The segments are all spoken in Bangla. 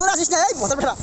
তোরা আসিস না? এই বোতল ফেরা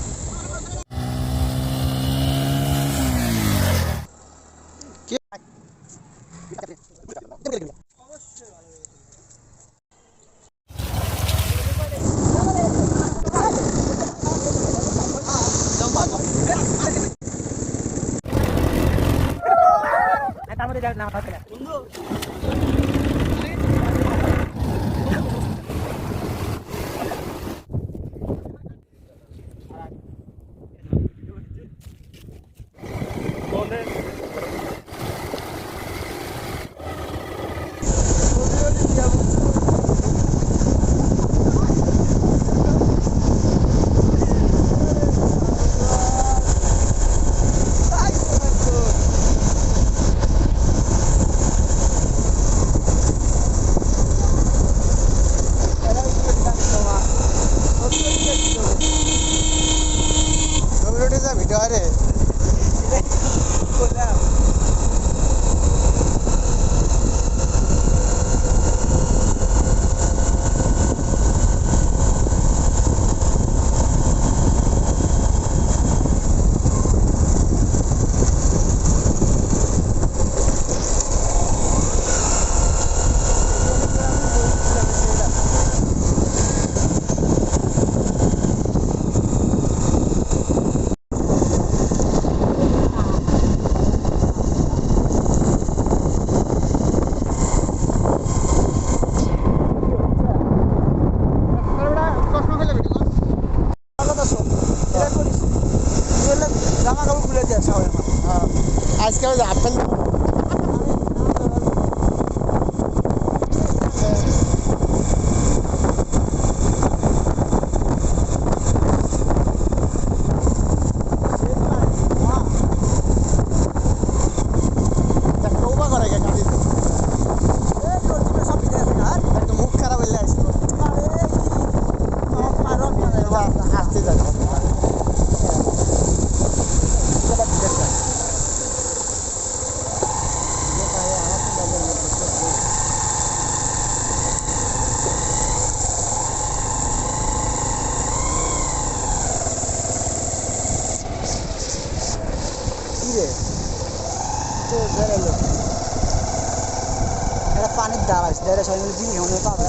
পানির দ্বার আছে এটা সবাই মিলে জিনিস মনে পাবে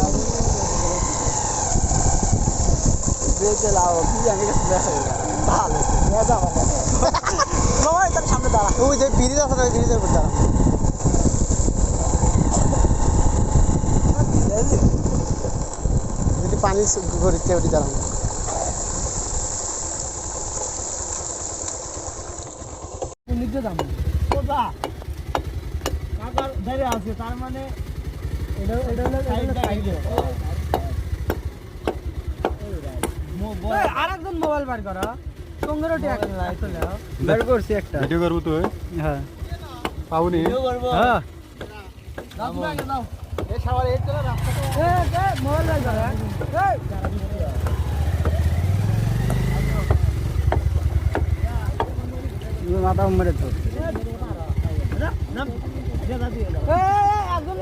বেঁচে লাও কি জানি গেছে বেসা ভালো মজা হবে নয় তার সামনে দাঁড়া ওই যে ব্রিজ আছে না ওই ব্রিজের উপর দাঁড়া যদি পানি গড়িতে ওটি দাঁড়ানো নিজে দাম কোথা কাকার ধরে আছে তার মানে এটা এটা হলো সাইডে আরেকজন মোবাইল বার করো। পনেরো টাকা লাই চলে বের করছি একটা। ভিডিও করব তুই হ্যাঁ। হ্যাঁ। দাও দাও। এ সবার এই চলে রাস্তা এ এ মোবাইল বার করো এই। মাথা মেরে তো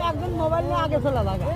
একজন মোবাইল নিয়ে আগে চলে লাগা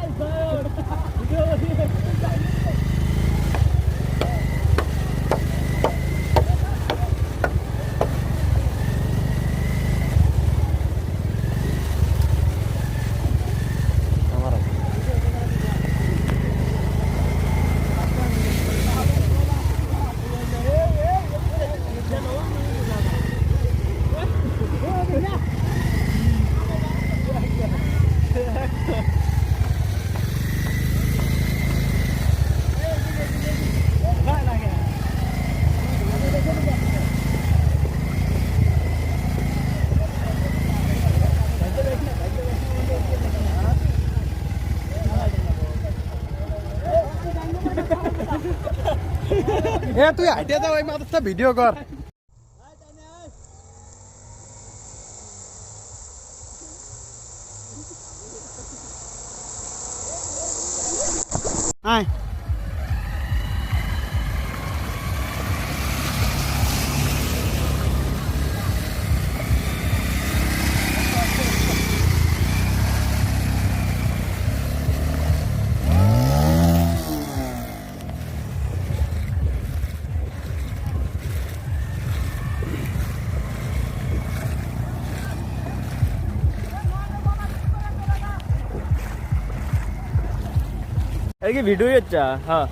এ তুই হাইটে যা ওই মাত্রটা ভিডিও কর এই কি ভিডিও হচ্ছে হ্যাঁ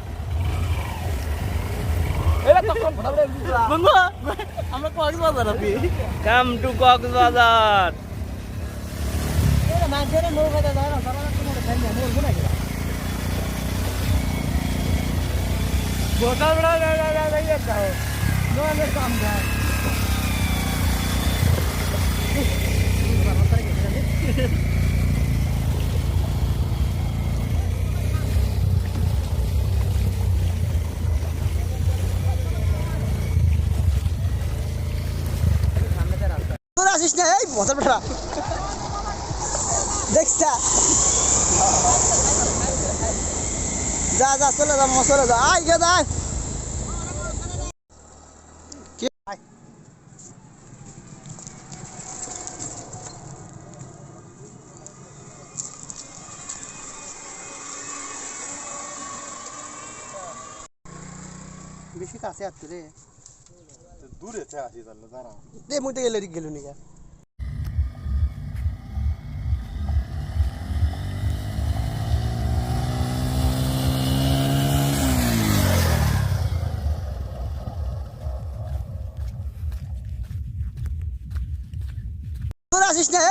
বন্ধু আমরা কক্সবাজার আছি কাম টু কক্সবাজার বোতল বড় না না না এই বছর বেড়া দেখিস যা যা চলে যা চলে যা। আয় গে যায় বেশি কাছে আসছে রে। দূরে আসি তাহলে দাঁড়া। দে মুটে গেলে গেল নিকা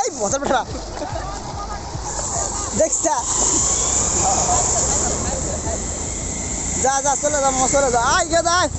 এই বছর বেটা দেখছা যা। যা চলে যা চলে যা। আয় গে আয়।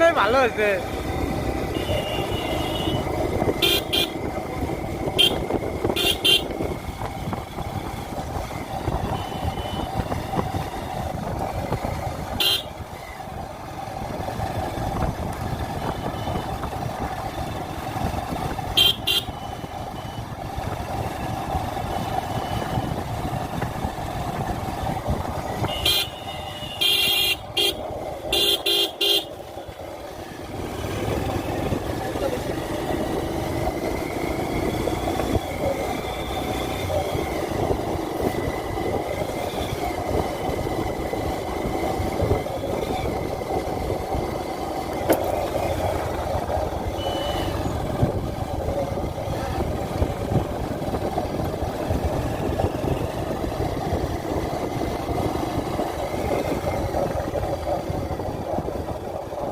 মনে হয় ভালো হয়েছে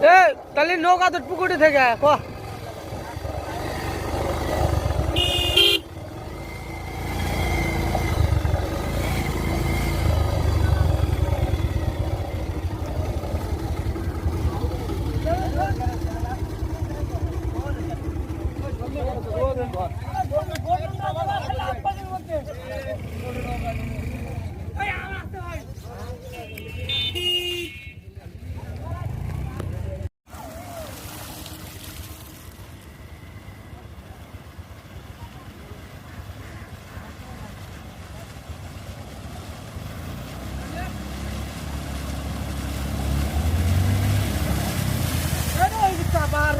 এ তাহলে নৌকা তো পুকুরি থেকে ক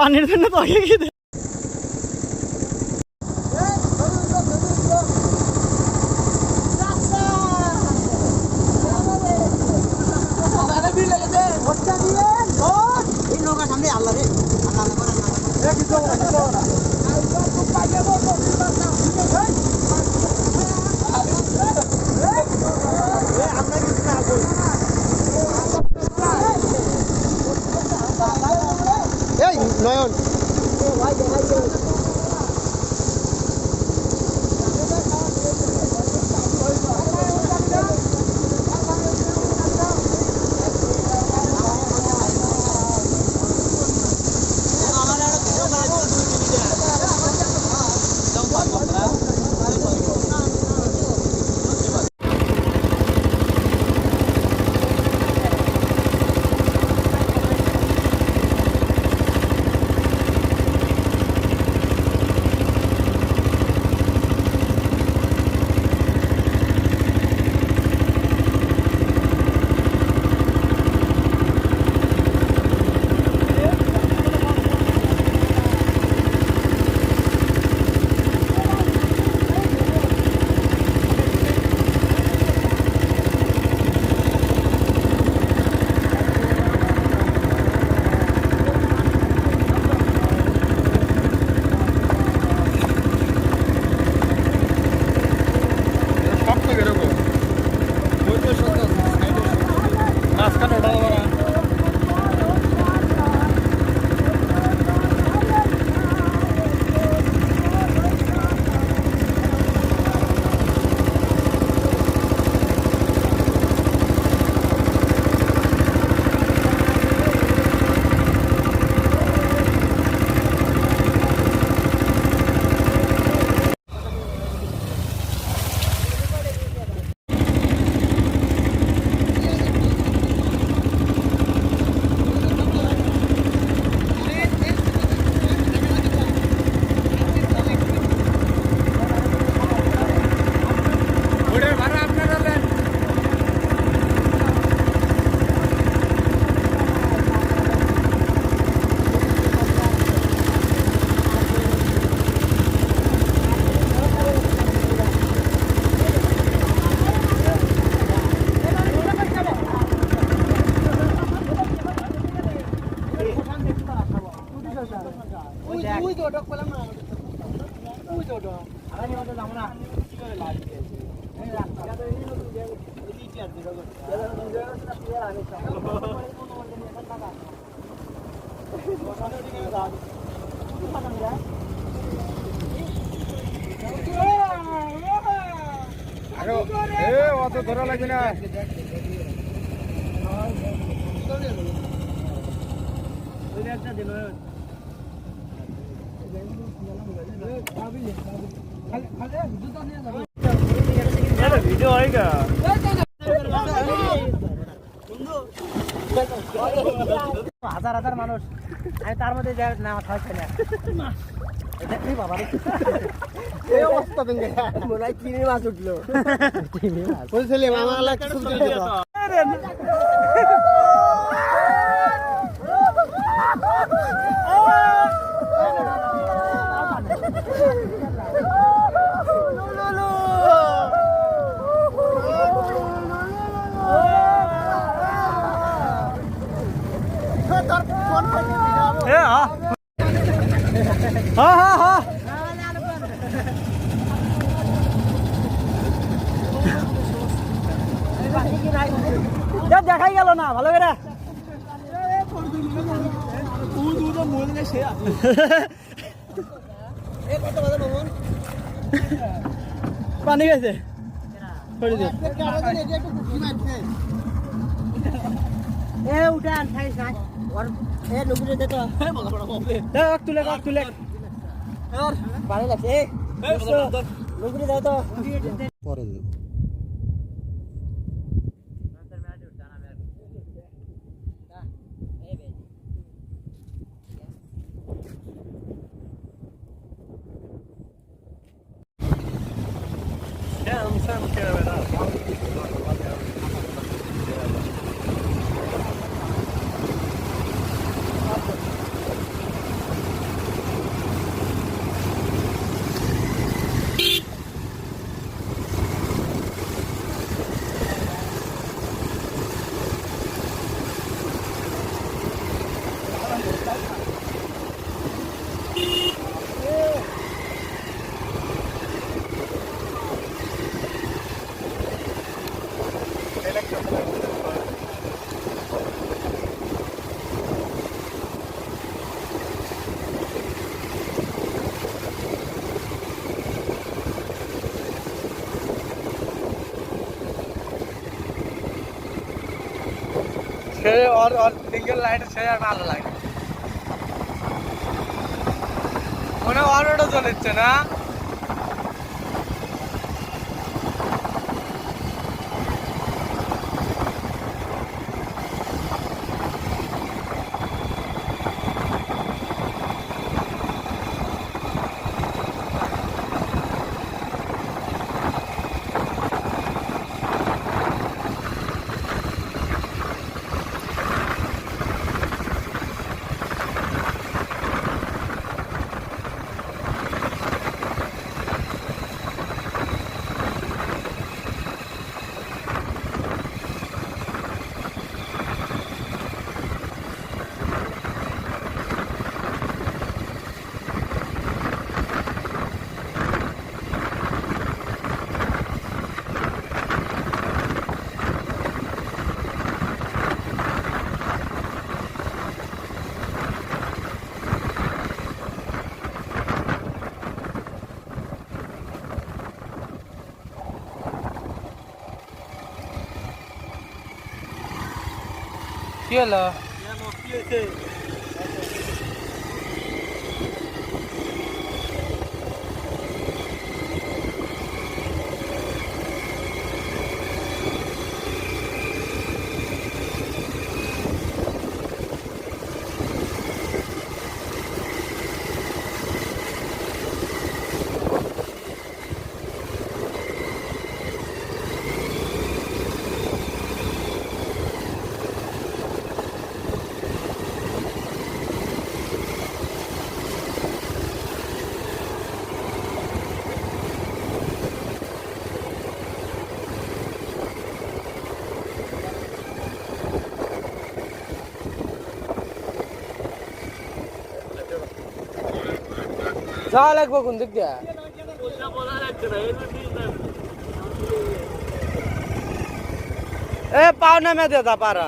পানির জন্য তো why the hell ধরা লাগবে না। হাজার হাজার মানুষ। আমি তার মধ্যে না এটা কি বাবা এই অবস্থা তুমি মনে হয় চিনি মাছ উঠলো চিনি মাছ বলছিলে মামা আল্লাহ কিছু দিতে এ হা হা হা হা দেখাই ভালো করে। পানি গেছে এ উঠান না ওর এ লুকুরে দে তো। দে এক তুলে এক তুলে। ভালো লাগছে এ লুকুরে দাও তো। don't care about that. সে ওর ওর সিঙ্গেল লাইট সে আর ভালো লাগে মনে ওর ওটা চলেছে না? কি হলো যাওয়া লাগবো কোন দিক দিয়ে এ পাও নামে দে দা পারা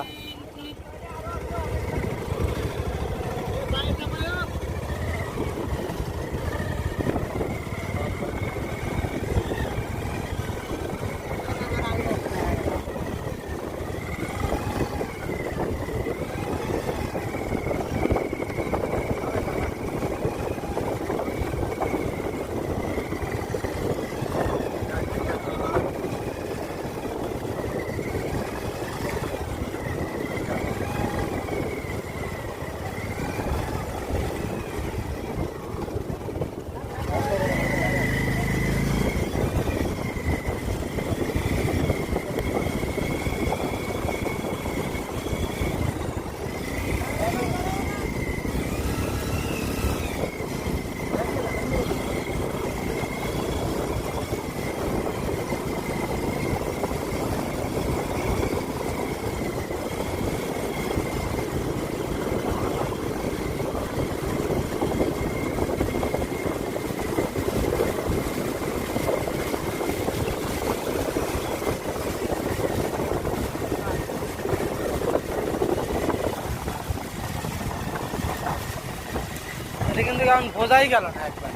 কিন্তু বোঝাই গেল না একবার।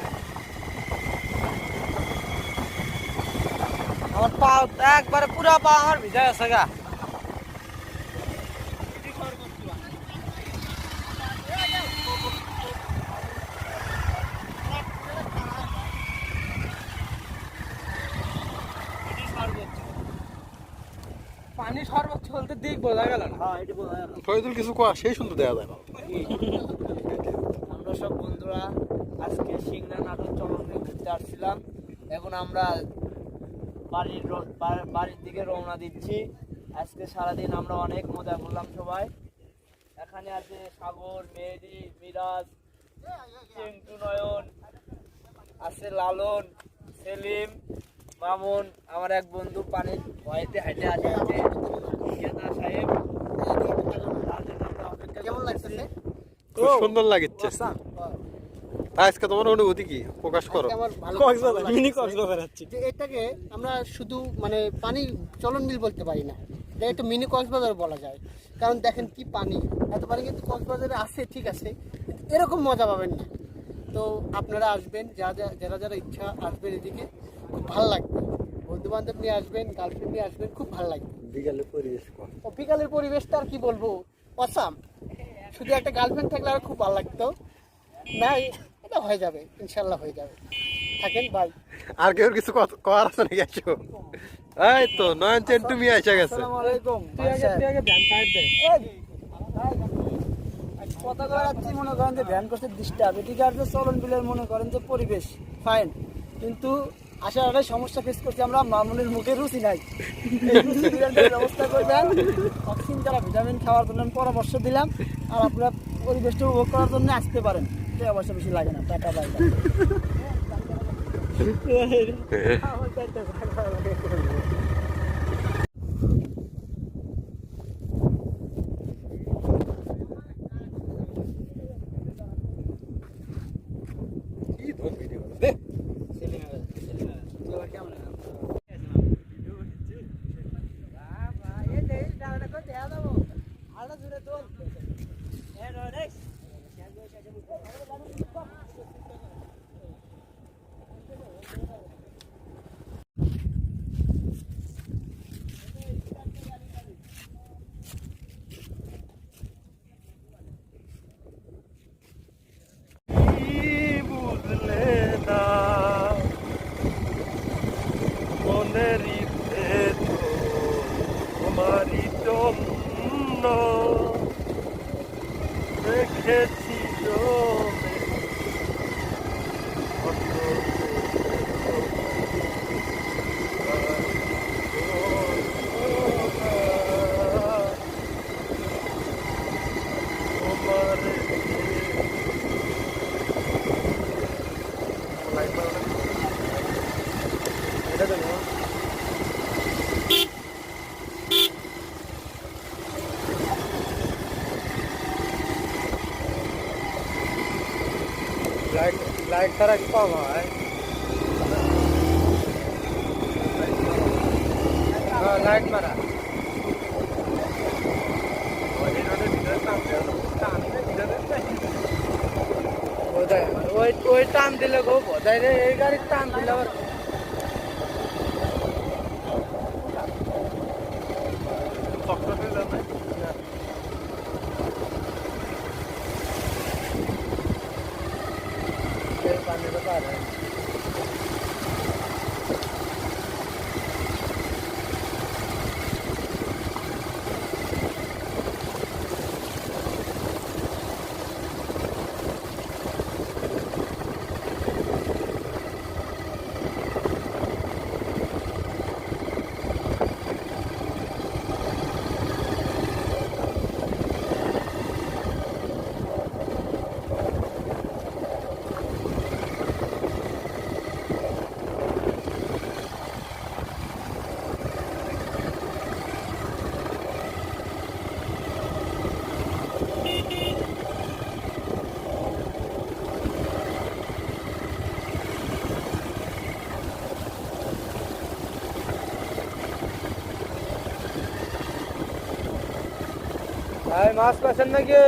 আমার পা একবারে পুরা পা আমার ভিজা আছে গা। পানি সর্বোচ্চ বলতে দিক বোঝা গেল না। হ্যাঁ কিছু কোয়া? সেই সুন্দর দেওয়া যায় না। নাটক চলনে ঘুরতে আসছিলাম এখন আমরা বাড়ির বাড়ির দিকে রওনা দিচ্ছি। আজকে সারাদিন আমরা অনেক মজা করলাম সবাই। এখানে আছে সাগর মেহেদি মিরাজ চিন্টু নয়ন আছে লালন সেলিম মামুন আমার এক বন্ধু পানির ভয়েতে হেঁটে আসে আছে গেদা সাহেব। কেমন। লাগতেছে? খুব সুন্দর লাগছে। আজকে তোমার অনুভূতি কি? প্রকাশ করো। আমার ভালো মিনি কক্সবাজার যাচ্ছি। যে এটাকে আমরা শুধু মানে পানি চলন বিল বলতে পারি না। এটা একটু মিনি কক্সবাজার বলা যায়। কারণ দেখেন কি পানি। এত পানি কিন্তু কক্সবাজারে আছে ঠিক আছে। এরকম মজা পাবেন না। তো আপনারা আসবেন যা যা- যারা যারা ইচ্ছা আসবেন এদিকে খুব ভালো লাগবে। বন্ধু বান্ধব নিয়ে আসবেন গার্লফ্রেন্ড নিয়ে আসবেন খুব ভালো লাগবে। বিকালে পরিবেশ ও বিকালের পরিবেশটা আর কি বলব? অসাম। শুধু একটা গার্লফ্রেন্ড থাকলে আর খুব ভালো লাগতো। না এটা হয়ে যাবে ইনশাল্লাহ হয়ে যাবে। থাকেন বাই আর কেউ কিছু কথা- করার আছে নাকি আসো এই তো নয়ন চেন তুমি এসে গেছে। কথা করাচ্ছি মনে করেন যে ভ্যান করছে ডিস্টার্ব এদিকে যে চলন বিলের মনে করেন যে পরিবেশ ফাইন কিন্তু আসার একটা সমস্যা ফেস করছি আমরা মামুনের মুখে রুচি নাই। ব্যবস্থা করবেন। অক্সিজেন যারা ভিটামিন খাওয়ার জন্য পরামর্শ দিলাম আর আপনারা পরিবেশটা উপভোগ করার জন্য আসতে পারেন। এটা অবশ্য বেশি লাগে না টাকা বাই কি ধর ভিডিও দে বুঝলে না মনের তোমারই জন্য রেখেছি জমে কত তোমার এটা দেবো লাইট পাওয়া হয় হ্যাঁ লাইট মারা ওই ওই টান দিলে গো বোঝাই রে এই গাড়ির টান দিলে আবার পানিটা পার হয় ভাই মাছ পাচ্ছেন নাকি?